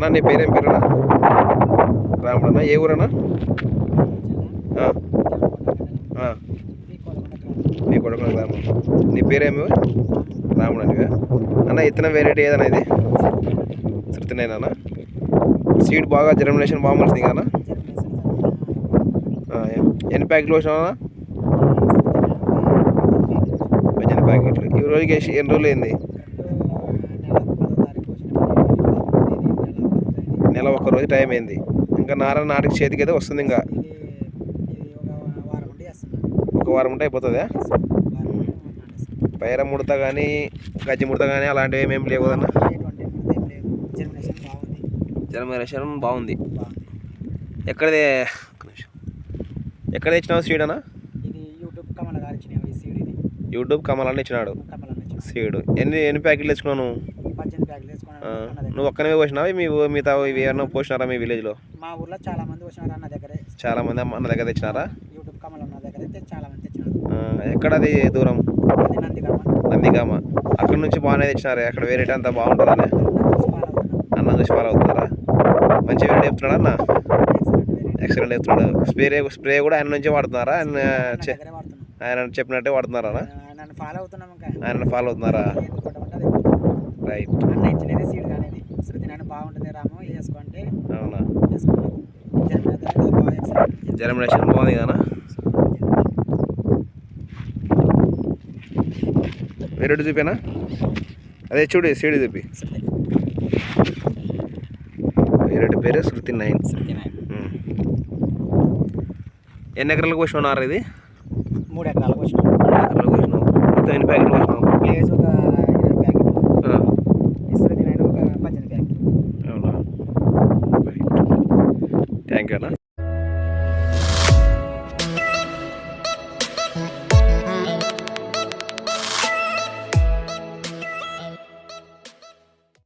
అన్న నీ పేరేం పేరునా రాముడన్నా ఏ ఊరన్నా? నీ కొడుకు గ్రామం. నీ పేరేమి? రాముడు అనివే అన్న ఇత్తనం వెరైటీ ఏదన్నా ఇది? శృతినేనా సీడ్ బాగా జర్మినేషన్ బాగా మంచిది కదా ఎన్ని ప్యాకెట్లు వచ్చినావా పద్దెనిమిది ప్యాకెట్లు. ఈ రోజుకి ఎన్ని రోజులు అయింది? నెల ఒక్క రోజు టైం అయింది. ఇంకా నార నాటికి చేతికి అయితే వస్తుంది ఇంకా. ఒక వారం ఉంటే అయిపోతుందా? పైర ముడత కానీ గజ్జి ముడత కానీ అలాంటివి ఏమేమి లేవు కదన్న? జర్మినేషన్ బాగుంది. ఎక్కడదే. ఎక్కడ తెచ్చినావు సీడ్ అన్న? ఇది యూట్యూబ్ కమల గారు ఇచ్చిన ఈ సీడ్ ఇది. యూట్యూబ్ కమలాన్ని ఇచ్చినాడు. సీడ్. ఎన్ని ఎన్ని ప్యాకెట్లు తెచ్చుకున్నావు నువ్వు ఒక్కనే పోసినావా? మీ మిగతా ఇవి ఏమన్నా పోసినారా మీ విలేజ్లో? మా ఊర్లో చాలా మంది వచ్చినారు అన్న దగ్గరే. చాలా మంది అమ్మ- అన్న దగ్గర తెచ్చినారా? యూట్యూబ్ కమల అన్న దగ్గర చాలా మంది తెచ్చినారు. ఆ, ఎక్కడది దూరం? అది నందిగామ. అక్కడ నుంచి బాగానే తెచ్చినారు. అక్కడ వేరేటి అంతా బాగుంటుందని. అవుతున్నాం అన్న చూసి ఫాలో అవుతున్నారా? మంచి వేరే చెప్తున్నాడు అన్న? Excellent very. చెప్తున్నాడు. స్ప్రే స్ప్రే కూడా ఆయన నుంచే వాడుతున్నారా? ఆయన ఆయన చెప్పినట్టే వాడుతున్నారా అన్న? ఆ, నన్ను ఫాలో అవుతున్నాం ఇంకా. ఆయన ఫాలో అవుతున్నారా? రైట్ అన్న ఇచ్చినదే సీడ్ కానీ శృతి నాన్న బాగుంటుంది రాము అవునా? జర్మినేషన్ బాగుంది కదా వేరేటి చూపేనా అదే చూడు సీడి చూపి. వేరేటి పేరు? శృతి నైన్. ఎన్ని ఎకరాలకు పోసినావు నార ఇది? మూడు ఎకరాలకు వచ్చినాం ఎకరాలకు పోసినావు. మొత్తం ఎన్ని ప్యాకెట్లు ప్లేస్ ఒక శృతి